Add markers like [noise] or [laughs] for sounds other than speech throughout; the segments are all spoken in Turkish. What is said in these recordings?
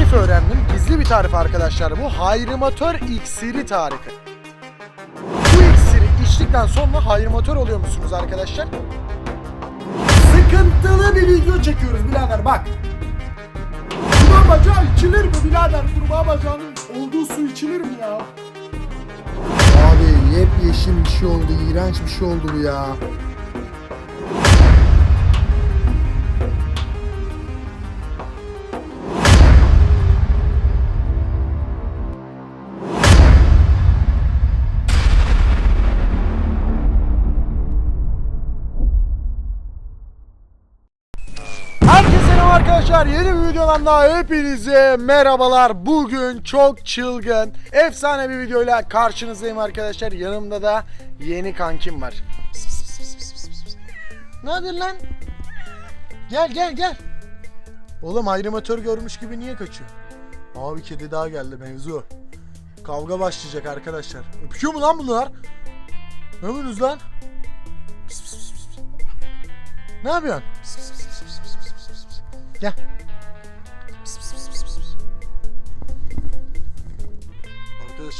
tarif öğrendim. Gizli bir tarif arkadaşlar bu. Hayrimatör iksiri tarifi. Bu iksiri içtikten sonra hayrimatör oluyor musunuz arkadaşlar? Sıkıntılı bir video çekiyoruz birader bak. Kurbağa bacağı içilir mi birader? Kurbağa bacağının olduğu su içilir mi ya? Abi yepyeşil bir şey oldu, iğrenç bir şey oldu bu ya. Arkadaşlar. Yeni bir videodan daha hepinize merhabalar. Bugün çok çılgın, efsane bir videoyla karşınızdayım arkadaşlar. Yanımda da yeni kankim var. Ne yapıyorsun lan? Gel gel gel. Oğlum ayrımatör görmüş gibi niye kaçıyor? Abi kedi daha geldi mevzu. Kavga başlayacak arkadaşlar. Öpüyor mu lan bunlar? Ne yapıyorsunuz lan? Ne yapıyorsun? Pıs,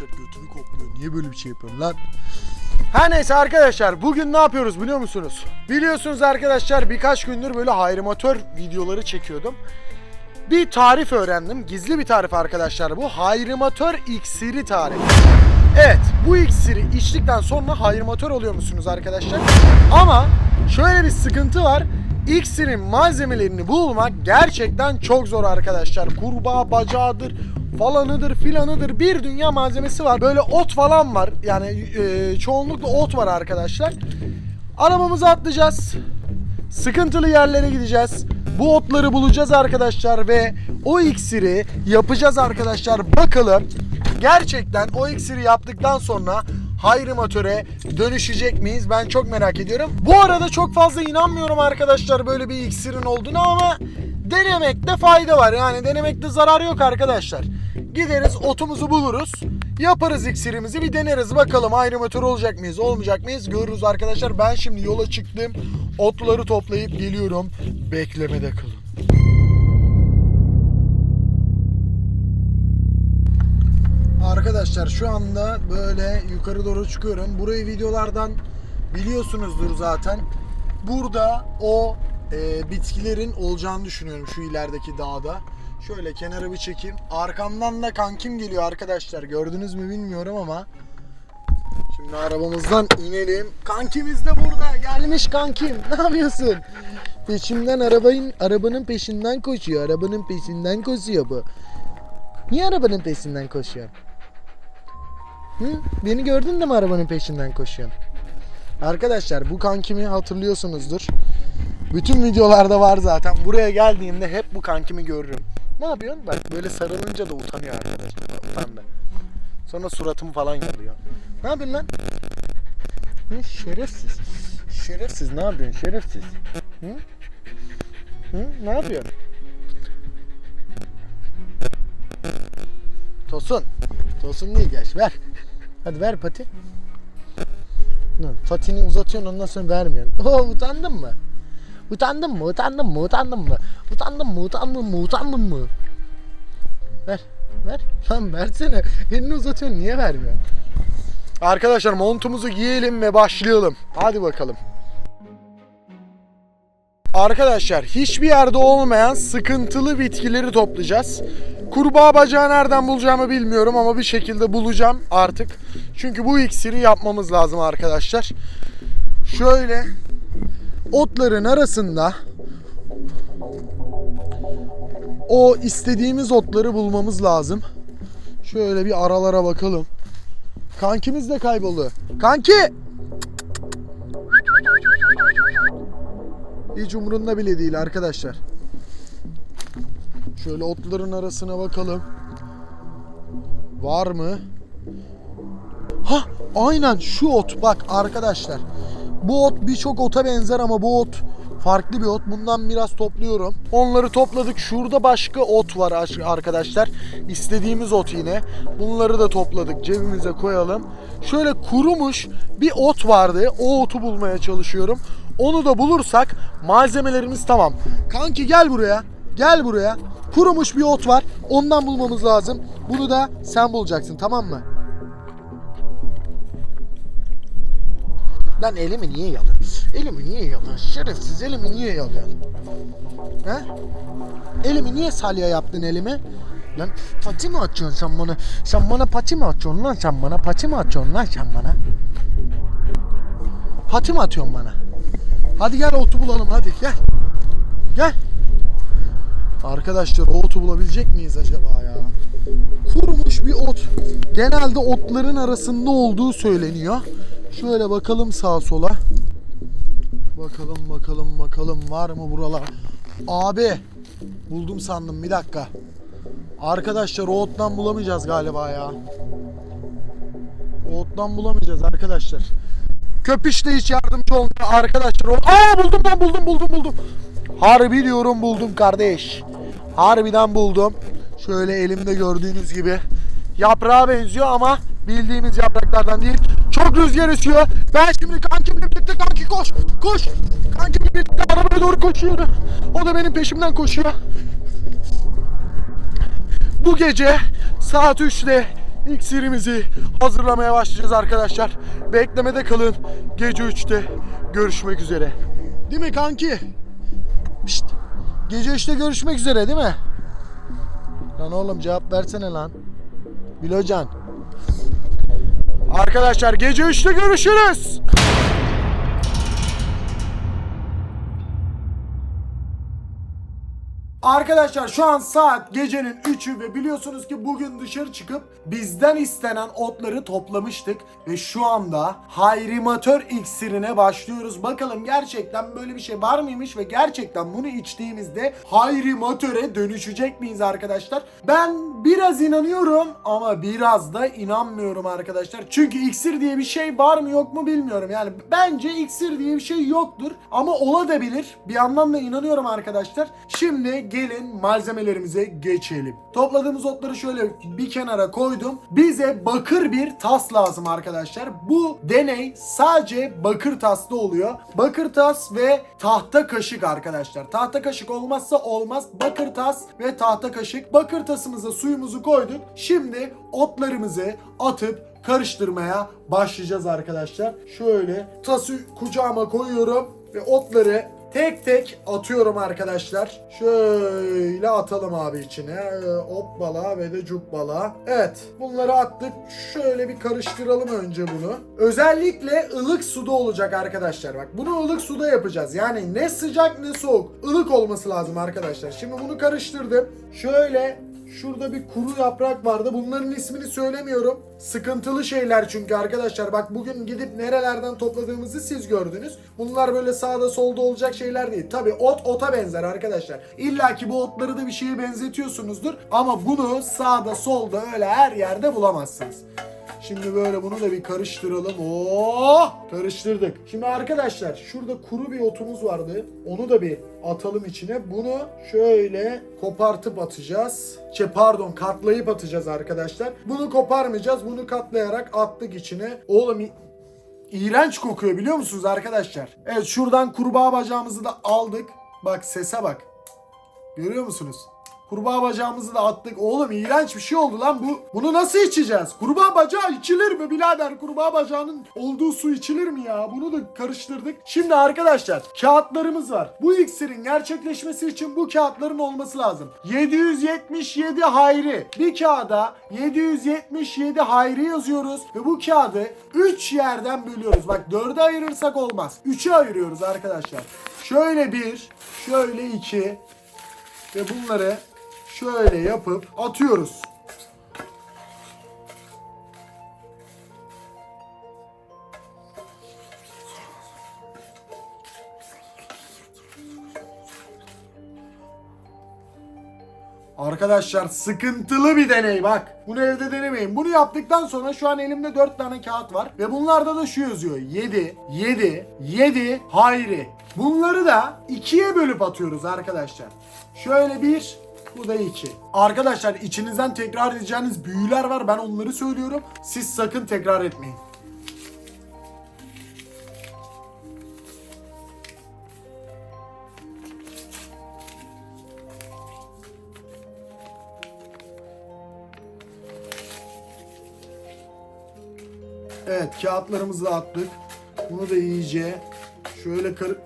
Arkadaşlar götümü kokluyor. Niye böyle bir şey yapıyorsun lan? Her neyse arkadaşlar bugün ne yapıyoruz biliyor musunuz? Biliyorsunuz arkadaşlar birkaç gündür böyle hayrimatör videoları çekiyordum. Bir tarif öğrendim. Gizli bir tarif arkadaşlar bu. Hayrimatör iksiri tarifi. Evet bu iksiri içtikten sonra hayrimatör oluyor musunuz arkadaşlar? Ama şöyle bir sıkıntı var. İksirin malzemelerini bulmak gerçekten çok zor arkadaşlar. Kurbağa bacağıdır, falanıdır filanıdır bir dünya malzemesi var. Böyle ot falan var. Yani e, çoğunlukla ot var arkadaşlar. Arabamıza atlayacağız. Sıkıntılı yerlere gideceğiz. Bu otları bulacağız arkadaşlar ve o iksiri yapacağız arkadaşlar. Bakalım gerçekten o iksiri yaptıktan sonra hayrimatöre dönüşecek miyiz? Ben çok merak ediyorum. Bu arada çok fazla inanmıyorum arkadaşlar böyle bir iksirin olduğunu ama denemekte fayda var. Yani denemekte zarar yok arkadaşlar. Gideriz otumuzu buluruz. Yaparız iksirimizi bir deneriz bakalım hayrimatör olacak mıyız olmayacak mıyız görürüz arkadaşlar. Ben şimdi yola çıktım. Otları toplayıp geliyorum. Beklemede kalın. Arkadaşlar şu anda böyle yukarı doğru çıkıyorum. Burayı videolardan biliyorsunuzdur zaten. Burada o e, bitkilerin olacağını düşünüyorum şu ilerideki dağda. Şöyle kenara bir çekeyim. Arkamdan da kankim geliyor arkadaşlar. Gördünüz mü bilmiyorum ama. Şimdi arabamızdan inelim. Kankimiz de burada. Gelmiş kankim. [laughs] Ne yapıyorsun? Peşimden arabanın arabanın peşinden koşuyor. Arabanın peşinden koşuyor bu. Niye arabanın peşinden koşuyorsun? Hı? Beni gördün de mi arabanın peşinden koşuyorsun? Arkadaşlar bu kankimi hatırlıyorsunuzdur. Bütün videolarda var zaten. Buraya geldiğimde hep bu kankimi görürüm. Ne yapıyorsun? Bak böyle sarılınca da utanıyor arkadaşlar. Utandı. Sonra suratımı falan yalıyor. Ne yapıyorsun lan? Hı, şerefsiz. Şerefsiz ne yapıyorsun? Şerefsiz. Hı? Hı? Ne yapıyorsun? Tosun. Tosun değil geç ver. Hadi ver pati. Fatini uzatıyorsun ondan sonra vermiyorsun. Oo utandın mı? Utandın mı? Utandın mı? Utandın mı? Utandın mı? Utandın mı? Utandın mı? Ver. Ver. Lan versene. Elini uzatıyorsun. Niye vermiyorsun? Arkadaşlar montumuzu giyelim ve başlayalım. Hadi bakalım. Arkadaşlar hiçbir yerde olmayan sıkıntılı bitkileri toplayacağız. Kurbağa bacağı nereden bulacağımı bilmiyorum ama bir şekilde bulacağım artık. Çünkü bu iksiri yapmamız lazım arkadaşlar. Şöyle otların arasında o istediğimiz otları bulmamız lazım. Şöyle bir aralara bakalım. Kankimiz de kayboldu. Kanki! Hiç umurunda bile değil arkadaşlar. Şöyle otların arasına bakalım. Var mı? Ha, aynen şu ot bak arkadaşlar. Bu ot birçok ota benzer ama bu ot farklı bir ot. Bundan biraz topluyorum. Onları topladık. Şurada başka ot var arkadaşlar. İstediğimiz ot yine. Bunları da topladık. Cebimize koyalım. Şöyle kurumuş bir ot vardı. O otu bulmaya çalışıyorum. Onu da bulursak malzemelerimiz tamam. Kanki gel buraya. Gel buraya. Kurumuş bir ot var. Ondan bulmamız lazım. Bunu da sen bulacaksın tamam mı? Lan elimi niye yalıyorsun? Elimi niye yalıyorsun? Şerefsiz elimi niye yalıyorsun? He? Elimi niye salya yaptın elimi? Lan pati mi açıyorsun sen bana? Sen bana pati mi açıyorsun lan sen bana? Pati mi açıyorsun lan sen bana? Pati mi atıyorsun bana? Hadi gel otu bulalım hadi gel. Gel. Arkadaşlar otu bulabilecek miyiz acaba ya? Kurumuş bir ot. Genelde otların arasında olduğu söyleniyor. Şöyle bakalım sağa sola. Bakalım bakalım bakalım var mı buralar? Abi buldum sandım bir dakika. Arkadaşlar o ottan bulamayacağız galiba ya. O bulamayacağız arkadaşlar. Köpüş de hiç yardımcı olmuyor arkadaşlar. O... Aa buldum lan buldum buldum buldum. Harbi diyorum buldum kardeş. Harbiden buldum. Şöyle elimde gördüğünüz gibi. Yaprağa benziyor ama bildiğimiz yapraklardan değil. Çok rüzgar esiyor. Ben şimdi kankimle birlikte kanki koş. Koş. Kankimle birlikte arabaya doğru koşuyorum. O da benim peşimden koşuyor. Bu gece saat 3'te iksirimizi hazırlamaya başlayacağız arkadaşlar. Beklemede kalın. Gece 3'te görüşmek üzere. Değil mi kanki? Pişt. Gece 3'te görüşmek üzere değil mi? Lan oğlum cevap versene lan. Bilocan. Arkadaşlar gece 3'te görüşürüz. Arkadaşlar şu an saat gecenin 3'ü ve biliyorsunuz ki bugün dışarı çıkıp bizden istenen otları toplamıştık ve şu anda hayrimatör iksirine başlıyoruz. Bakalım gerçekten böyle bir şey var mıymış ve gerçekten bunu içtiğimizde hayrimatöre dönüşecek miyiz arkadaşlar? Ben biraz inanıyorum ama biraz da inanmıyorum arkadaşlar. Çünkü iksir diye bir şey var mı yok mu bilmiyorum. Yani bence iksir diye bir şey yoktur ama olabilir. Bir yandan da inanıyorum arkadaşlar. Şimdi gelin malzemelerimize geçelim. Topladığımız otları şöyle bir kenara koydum. Bize bakır bir tas lazım arkadaşlar. Bu deney sadece bakır taslı oluyor. Bakır tas ve tahta kaşık arkadaşlar. Tahta kaşık olmazsa olmaz. Bakır tas ve tahta kaşık. Bakır tasımıza suyumuzu koyduk. Şimdi otlarımızı atıp karıştırmaya başlayacağız arkadaşlar. Şöyle tası kucağıma koyuyorum ve otları tek tek atıyorum arkadaşlar. Şöyle atalım abi içine. Hoppala ve de cubbala. Evet bunları attık. Şöyle bir karıştıralım önce bunu. Özellikle ılık suda olacak arkadaşlar. Bak bunu ılık suda yapacağız. Yani ne sıcak ne soğuk. Ilık olması lazım arkadaşlar. Şimdi bunu karıştırdım. Şöyle Şurada bir kuru yaprak vardı. Bunların ismini söylemiyorum. Sıkıntılı şeyler çünkü arkadaşlar. Bak bugün gidip nerelerden topladığımızı siz gördünüz. Bunlar böyle sağda solda olacak şeyler değil. Tabi ot ota benzer arkadaşlar. İlla ki bu otları da bir şeye benzetiyorsunuzdur. Ama bunu sağda solda öyle her yerde bulamazsınız. Şimdi böyle bunu da bir karıştıralım. Oo! Karıştırdık. Şimdi arkadaşlar şurada kuru bir otumuz vardı. Onu da bir atalım içine. Bunu şöyle kopartıp atacağız. Şey pardon katlayıp atacağız arkadaşlar. Bunu koparmayacağız. Bunu katlayarak attık içine. Oğlum iğrenç kokuyor biliyor musunuz arkadaşlar? Evet şuradan kurbağa bacağımızı da aldık. Bak sese bak. Görüyor musunuz? Kurbağa bacağımızı da attık. Oğlum iğrenç bir şey oldu lan bu. Bunu nasıl içeceğiz? Kurbağa bacağı içilir mi birader? Kurbağa bacağının olduğu su içilir mi ya? Bunu da karıştırdık. Şimdi arkadaşlar kağıtlarımız var. Bu iksirin gerçekleşmesi için bu kağıtların olması lazım. 777 hayri. Bir kağıda 777 hayri yazıyoruz ve bu kağıdı 3 yerden bölüyoruz. Bak 4'e ayırırsak olmaz. 3'e ayırıyoruz arkadaşlar. Şöyle bir, şöyle iki, ve bunları şöyle yapıp atıyoruz. Arkadaşlar sıkıntılı bir deney bak. Bunu evde denemeyin. Bunu yaptıktan sonra şu an elimde 4 tane kağıt var. Ve bunlarda da şu yazıyor. 7, 7, 7 hayri. Bunları da ikiye bölüp atıyoruz arkadaşlar. Şöyle bir, bu da 2. Arkadaşlar içinizden tekrar edeceğiniz büyüler var. Ben onları söylüyorum. Siz sakın tekrar etmeyin. Evet kağıtlarımızı da attık. Bunu da iyice şöyle karı...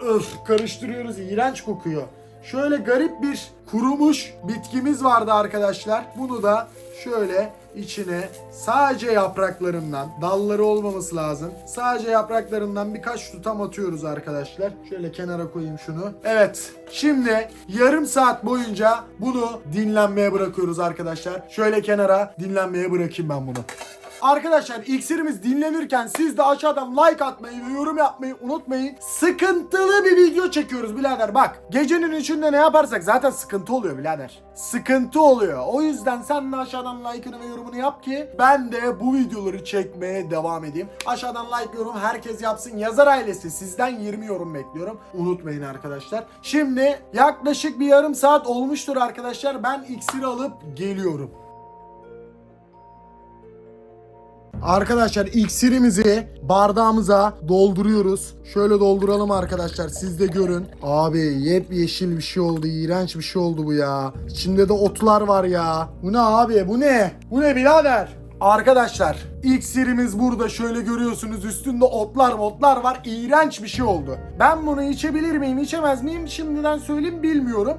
Öf karıştırıyoruz. İğrenç kokuyor. Şöyle garip bir kurumuş bitkimiz vardı arkadaşlar. Bunu da şöyle içine sadece yapraklarından, dalları olmaması lazım. Sadece yapraklarından birkaç tutam atıyoruz arkadaşlar. Şöyle kenara koyayım şunu. Evet. Şimdi yarım saat boyunca bunu dinlenmeye bırakıyoruz arkadaşlar. Şöyle kenara dinlenmeye bırakayım ben bunu. Arkadaşlar iksirimiz dinlenirken siz de aşağıdan like atmayı ve yorum yapmayı unutmayın. Sıkıntılı bir video çekiyoruz birader bak. Gecenin içinde ne yaparsak zaten sıkıntı oluyor birader. Sıkıntı oluyor. O yüzden sen de aşağıdan like'ını ve yorumunu yap ki ben de bu videoları çekmeye devam edeyim. Aşağıdan like yorum herkes yapsın. Yazar ailesi sizden 20 yorum bekliyorum. Unutmayın arkadaşlar. Şimdi yaklaşık bir yarım saat olmuştur arkadaşlar. Ben iksir alıp geliyorum. Arkadaşlar iksirimizi bardağımıza dolduruyoruz. Şöyle dolduralım arkadaşlar siz de görün. Abi yepyeşil bir şey oldu. iğrenç bir şey oldu bu ya. İçinde de otlar var ya. Bu ne abi bu ne? Bu ne birader? Arkadaşlar iksirimiz burada şöyle görüyorsunuz üstünde otlar otlar var. İğrenç bir şey oldu. Ben bunu içebilir miyim içemez miyim şimdiden söyleyeyim bilmiyorum.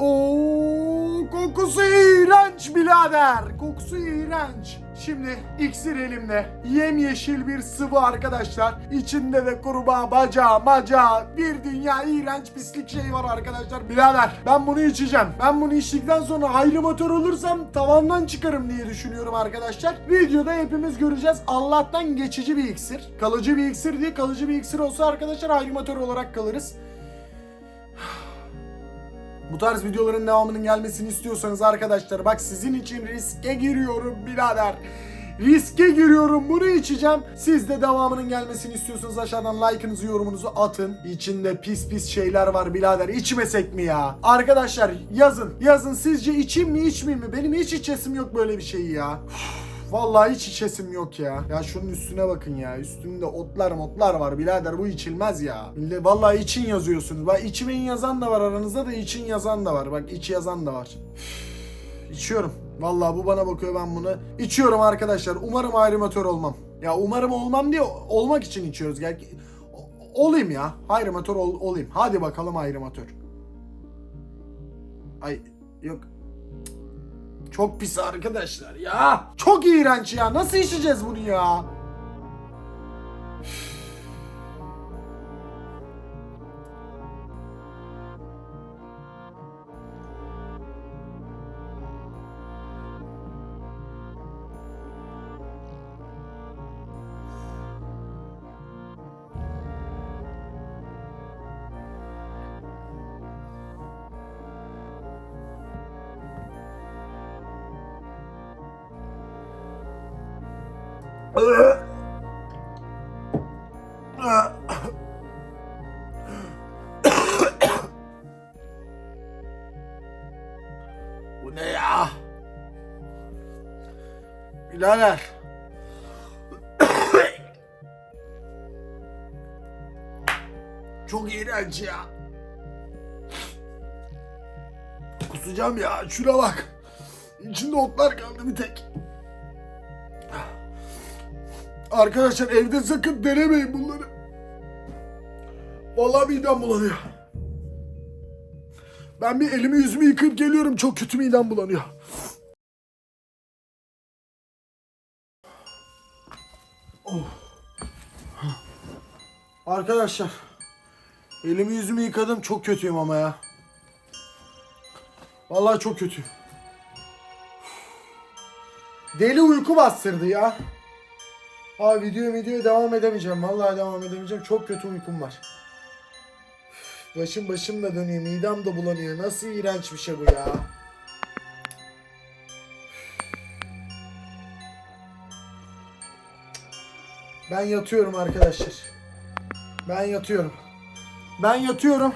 Oo, kokusu iğrenç birader. Kokusu iğrenç. Şimdi iksir elimde. Yemyeşil bir sıvı arkadaşlar. İçinde de kurbağa, bacağı, macağı, bir dünya iğrenç pislik şey var arkadaşlar. Birader ben bunu içeceğim. Ben bunu içtikten sonra ayrı motor olursam tavandan çıkarım diye düşünüyorum arkadaşlar. Videoda hepimiz göreceğiz. Allah'tan geçici bir iksir. Kalıcı bir iksir değil. Kalıcı bir iksir olsa arkadaşlar ayrı motor olarak kalırız. Bu tarz videoların devamının gelmesini istiyorsanız arkadaşlar bak sizin için riske giriyorum birader. Riske giriyorum bunu içeceğim. Siz de devamının gelmesini istiyorsanız aşağıdan like'ınızı yorumunuzu atın. İçinde pis pis şeyler var birader içmesek mi ya? Arkadaşlar yazın yazın sizce içeyim mi içmeyeyim mi? Benim hiç içesim yok böyle bir şeyi ya. Vallahi hiç içesim yok ya. Ya şunun üstüne bakın ya. Üstünde otlar motlar var birader bu içilmez ya. Millet vallahi için yazıyorsunuz. Bak içmeyin yazan da var aranızda da için yazan da var. Bak iç yazan da var. Üf, İçiyorum. Vallahi bu bana bakıyor ben bunu. içiyorum arkadaşlar. Umarım ayrımatör olmam. Ya umarım olmam diye olmak için içiyoruz. Gel olayım ya. Ayrımatör ol, olayım. Hadi bakalım ayrımatör. Ay yok çok pis arkadaşlar ya. Çok iğrenç ya. Nasıl içeceğiz bunu ya? Bu ne ya? Birader. Çok iğrenç ya. Kusacağım ya. Şuna bak. İçinde otlar kaldı bir tek. Arkadaşlar evde sakın denemeyin bunları. Vallahi midem bulanıyor. Ben bir elimi yüzümü yıkayıp geliyorum. Çok kötü midem bulanıyor. Oh. Arkadaşlar. Elimi yüzümü yıkadım. Çok kötüyüm ama ya. Vallahi çok kötü. Deli uyku bastırdı ya. Abi video videoya devam edemeyeceğim. Vallahi devam edemeyeceğim. Çok kötü uykum var. Başım başım da dönüyor. Midem de bulanıyor. Nasıl iğrenç bir şey bu ya. Ben yatıyorum arkadaşlar. Ben yatıyorum. Ben yatıyorum.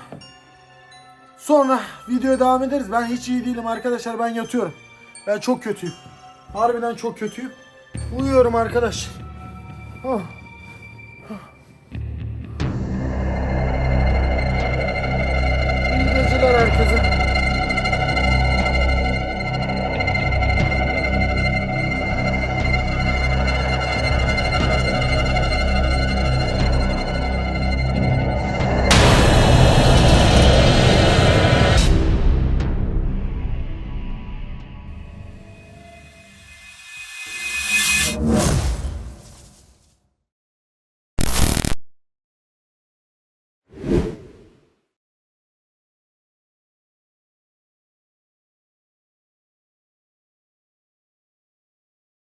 Sonra videoya devam ederiz. Ben hiç iyi değilim arkadaşlar. Ben yatıyorum. Ben çok kötüyüm. Harbiden çok kötüyüm. Uyuyorum arkadaş. Oh.